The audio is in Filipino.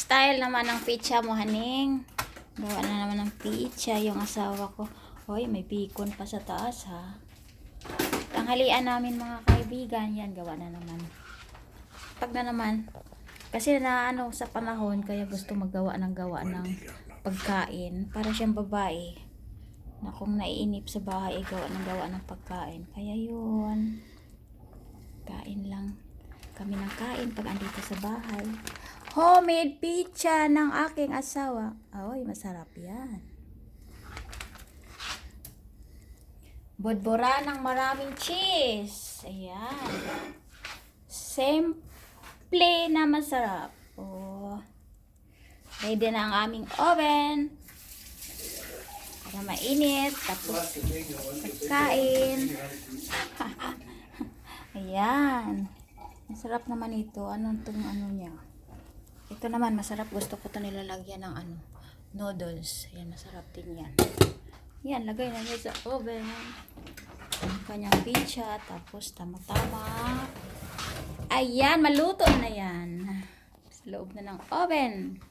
Style naman ng pizza mo, haning. Gawa na naman ng pizza yung asawa ko. Hoy, may bacon pa sa taas, ha. Tanghalian namin mga kaibigan. Yan, gawa na naman. Pag na naman. Kasi na ano sa panahon, kaya gusto magawa ng gawa ng pagkain. Para siyang babae. Na kung naiinip sa bahay, ay gawa ng gawa ng pagkain. Kaya yun. Kain lang. Kami ng kain pag andito sa bahay. Homemade pizza ng aking asawa. Ay, masarap yan. Bodbora ng maraming cheese. Ayan. Simple na masarap. Oh. Ready na ang aming oven. Para mainit. Tapos kain. Ayan. Masarap naman ito. Anong itong ano niya? Ito naman, masarap. Gusto ko ito nilalagyan ng ano, noodles. Ayan, masarap din yan. Yan, lagay na niya sa oven. Ang kanyang pizza. Tapos, tama-tama. Ayan, maluto na yan. Sa loob na ng oven.